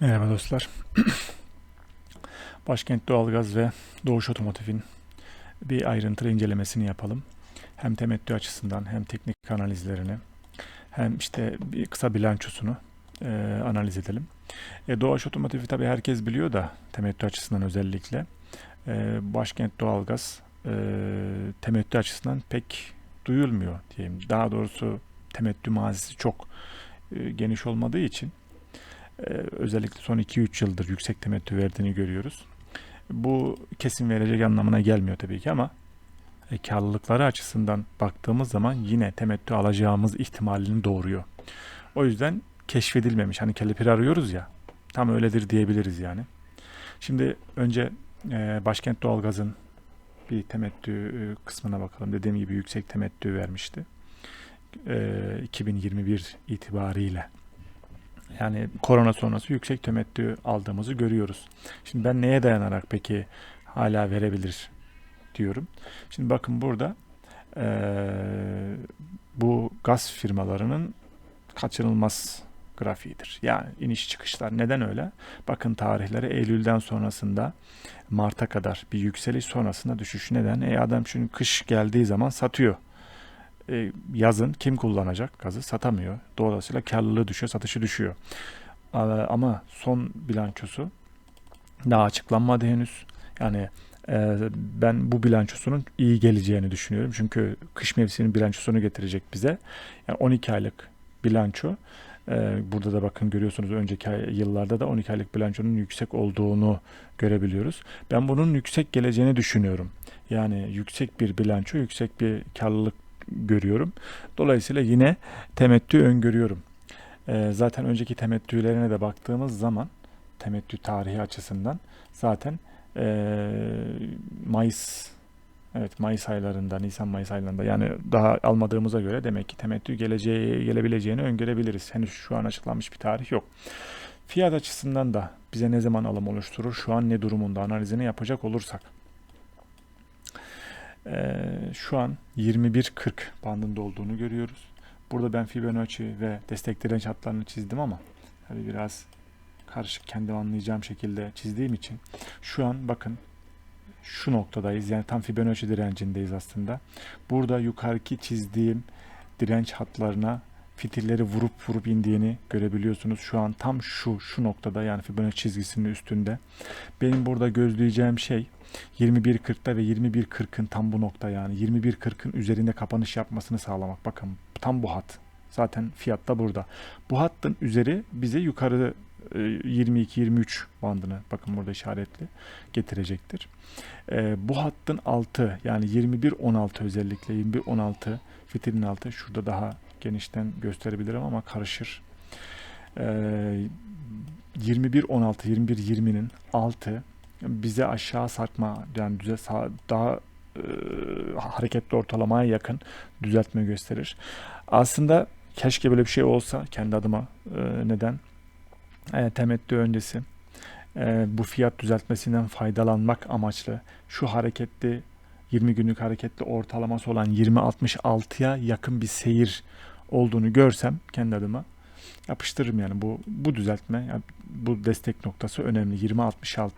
Merhaba dostlar. Başkent Doğalgaz ve Doğuş Otomotiv'in bir ayrıntılı incelemesini yapalım. Hem temettü açısından hem teknik analizlerini hem işte bir kısa bilançosunu e, analiz edelim. E, Doğuş Otomotiv'i tabii herkes biliyor da temettü açısından özellikle. E, Başkent Doğalgaz e, temettü açısından pek duyulmuyor diyeyim. Daha doğrusu temettü mazisi çok e, geniş olmadığı için ee, özellikle son 2-3 yıldır yüksek temettü verdiğini görüyoruz. Bu kesin verecek anlamına gelmiyor tabii ki ama e, karlılıkları açısından baktığımız zaman yine temettü alacağımız ihtimalini doğuruyor. O yüzden keşfedilmemiş. Hani kelepir arıyoruz ya. Tam öyledir diyebiliriz yani. Şimdi önce e, Başkent Doğalgaz'ın bir temettü e, kısmına bakalım. Dediğim gibi yüksek temettü vermişti. E, 2021 itibariyle yani korona sonrası yüksek temettü aldığımızı görüyoruz. Şimdi ben neye dayanarak peki hala verebilir diyorum. Şimdi bakın burada e, bu gaz firmalarının kaçınılmaz grafiğidir. Yani iniş çıkışlar. Neden öyle? Bakın tarihleri Eylül'den sonrasında Mart'a kadar bir yükseliş sonrasında düşüş. Neden? E adam şimdi kış geldiği zaman satıyor. E, yazın kim kullanacak gazı? Satamıyor. Dolayısıyla karlılığı düşüyor, satışı düşüyor. Ama son bilançosu daha açıklanmadı henüz. Yani e, ben bu bilançosunun iyi geleceğini düşünüyorum. Çünkü kış mevsiminin bilançosunu getirecek bize. Yani 12 aylık bilanço. E, burada da bakın görüyorsunuz önceki yıllarda da 12 aylık bilançonun yüksek olduğunu görebiliyoruz. Ben bunun yüksek geleceğini düşünüyorum. Yani yüksek bir bilanço, yüksek bir karlılık görüyorum. Dolayısıyla yine temettü öngörüyorum. E, zaten önceki temettülerine de baktığımız zaman temettü tarihi açısından zaten e, Mayıs Evet Mayıs aylarında, Nisan Mayıs aylarında yani daha almadığımıza göre demek ki temettü geleceği gelebileceğini öngörebiliriz. Henüz şu an açıklanmış bir tarih yok. Fiyat açısından da bize ne zaman alım oluşturur, şu an ne durumunda analizini yapacak olursak ee, şu an 21.40 bandında olduğunu görüyoruz. Burada ben Fibonacci ve destek direnç hatlarını çizdim ama tabii biraz karışık kendim anlayacağım şekilde çizdiğim için şu an bakın şu noktadayız. Yani tam Fibonacci direncindeyiz aslında. Burada yukarıki çizdiğim direnç hatlarına fitilleri vurup vurup indiğini görebiliyorsunuz. Şu an tam şu şu noktada yani Fibonacci çizgisinin üstünde. Benim burada gözleyeceğim şey 21.40'da ve 21.40'ın tam bu nokta yani 21.40'ın üzerinde kapanış yapmasını sağlamak. Bakın tam bu hat. Zaten fiyat da burada. Bu hattın üzeri bize yukarı 22-23 e, bandını bakın burada işaretli getirecektir. E, bu hattın altı yani 21-16 özellikle 21-16 fitilin altı şurada daha genişten gösterebilirim ama karışır. E, 21-16 21-20'nin altı bize aşağı sarkma yani düze sağ, daha e, hareketli ortalamaya yakın düzeltme gösterir. Aslında keşke böyle bir şey olsa kendi adıma e, neden? E, temettü öncesi e, bu fiyat düzeltmesinden faydalanmak amaçlı şu hareketli 20 günlük hareketli ortalaması olan 20.66'ya yakın bir seyir olduğunu görsem kendi adıma yapıştırırım yani. Bu bu düzeltme yani bu destek noktası önemli. 20.66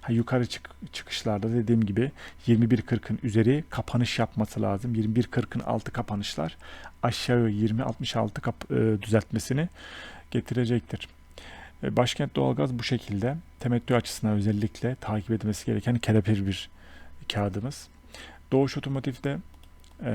ha, yukarı çık, çıkışlarda dediğim gibi 21.40'ın üzeri kapanış yapması lazım. 21.40'ın altı kapanışlar aşağı 20.66 kap, e, düzeltmesini getirecektir. E, başkent doğalgaz bu şekilde. Temettü açısından özellikle takip edilmesi gereken kelepir bir kağıdımız. Doğuş Otomotiv'de e,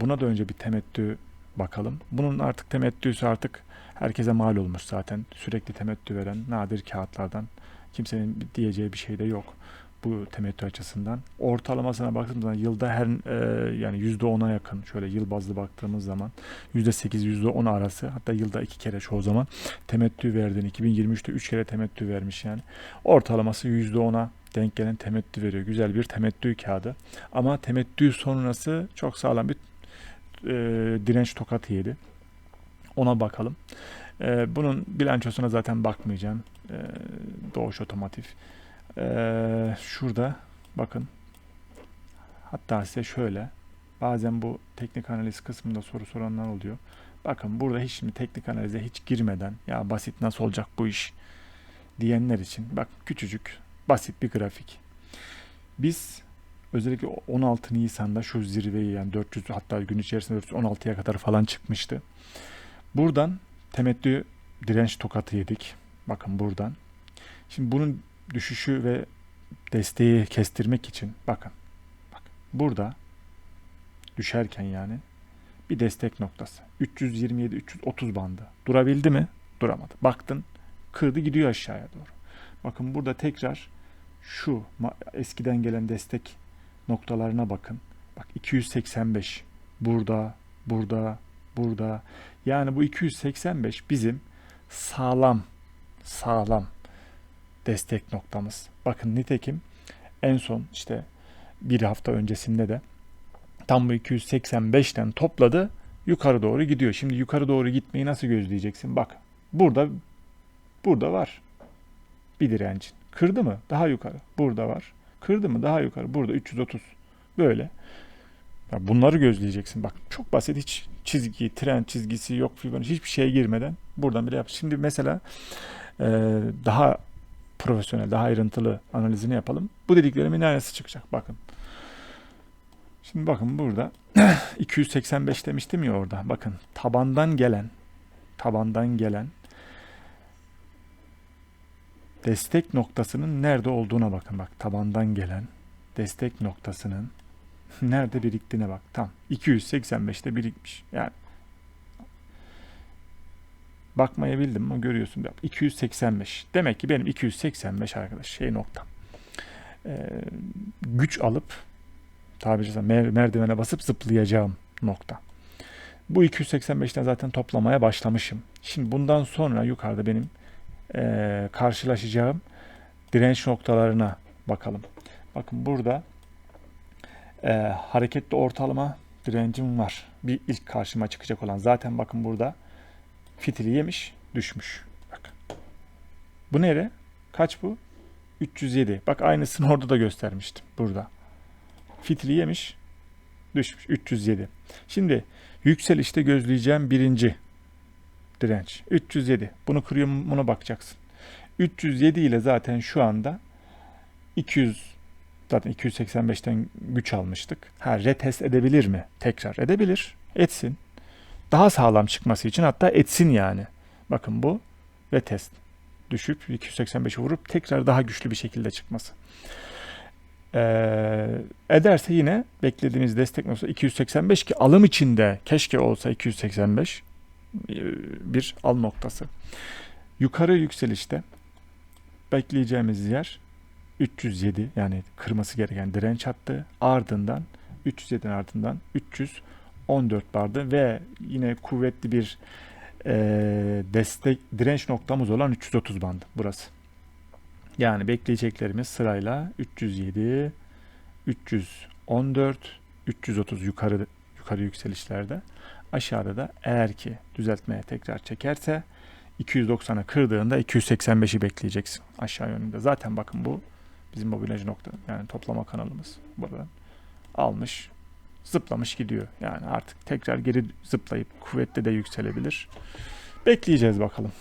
buna da önce bir temettü bakalım. Bunun artık temettüsü artık herkese mal olmuş zaten. Sürekli temettü veren nadir kağıtlardan. Kimsenin diyeceği bir şey de yok bu temettü açısından. Ortalamasına baktığımız zaman yılda her e, yani %10'a yakın şöyle yıl bazlı baktığımız zaman %8 %10 arası hatta yılda iki kere çoğu zaman temettü verdiğini 2023'te 3 kere temettü vermiş yani. Ortalaması %10'a denk gelen temettü veriyor. Güzel bir temettü kağıdı. Ama temettü sonrası çok sağlam bir e, direnç tokatı yedi. Ona bakalım. E, bunun bilançosuna zaten bakmayacağım. E, Doğuş Otomotiv. E, şurada bakın. Hatta size şöyle. Bazen bu teknik analiz kısmında soru soranlar oluyor. Bakın burada hiç şimdi teknik analize hiç girmeden ya basit nasıl olacak bu iş diyenler için bak küçücük basit bir grafik. Biz özellikle 16 Nisan'da şu zirveyi yani 400 hatta gün içerisinde 416'ya kadar falan çıkmıştı. Buradan temettü direnç tokatı yedik. Bakın buradan. Şimdi bunun düşüşü ve desteği kestirmek için bakın. Bak burada düşerken yani bir destek noktası. 327 330 bandı. Durabildi mi? Duramadı. Baktın kırdı gidiyor aşağıya doğru. Bakın burada tekrar şu eskiden gelen destek noktalarına bakın. Bak 285 burada, burada, burada. Yani bu 285 bizim sağlam, sağlam destek noktamız. Bakın nitekim en son işte bir hafta öncesinde de tam bu 285'ten topladı yukarı doğru gidiyor. Şimdi yukarı doğru gitmeyi nasıl gözleyeceksin? Bak burada burada var bir direncin. Kırdı mı? Daha yukarı. Burada var. Kırdı mı? Daha yukarı. Burada 330. Böyle. Bunları gözleyeceksin. Bak çok basit hiç çizgi, tren çizgisi yok Fibonacci hiçbir şeye girmeden buradan bile yap. Şimdi mesela daha profesyonel, daha ayrıntılı analizini yapalım. Bu dediklerimin neresi çıkacak? Bakın. Şimdi bakın burada 285 demiştim ya orada. Bakın tabandan gelen tabandan gelen destek noktasının nerede olduğuna bakın. Bak tabandan gelen destek noktasının nerede biriktiğine bak. Tam 285'te birikmiş. Yani bakmaya bildim mi görüyorsun. Bak, 285. Demek ki benim 285 arkadaş şey noktam. Ee, güç alıp tabiri caizse mer- merdivene basıp zıplayacağım nokta. Bu 285'ten zaten toplamaya başlamışım. Şimdi bundan sonra yukarıda benim e, karşılaşacağım direnç noktalarına bakalım. Bakın burada e, hareketli ortalama direncim var. Bir ilk karşıma çıkacak olan. Zaten bakın burada fitili yemiş, düşmüş. Bak. Bu nere? Kaç bu? 307. Bak aynısını orada da göstermiştim. Burada. Fitili yemiş, düşmüş. 307. Şimdi yükselişte gözleyeceğim birinci direnç. 307. Bunu kırıyor mu buna bakacaksın. 307 ile zaten şu anda 200 zaten 285'ten güç almıştık. Ha retest edebilir mi? Tekrar edebilir. Etsin. Daha sağlam çıkması için hatta etsin yani. Bakın bu retest. Düşüp 285'i vurup tekrar daha güçlü bir şekilde çıkması. Ee, ederse yine beklediğimiz destek noktası 285 ki alım içinde keşke olsa 285 e, bir al noktası. Yukarı yükselişte bekleyeceğimiz yer 307 yani kırması gereken direnç hattı ardından 307'nin ardından 314 bardı ve yine kuvvetli bir e, destek direnç noktamız olan 330 bandı burası. Yani bekleyeceklerimiz sırayla 307, 314, 330 yukarı yukarı yükselişlerde. Aşağıda da eğer ki düzeltmeye tekrar çekerse 290'a kırdığında 285'i bekleyeceksin aşağı yönünde. Zaten bakın bu bizim mobilyacı nokta yani toplama kanalımız buradan almış zıplamış gidiyor. Yani artık tekrar geri zıplayıp kuvvetli de yükselebilir. Bekleyeceğiz bakalım.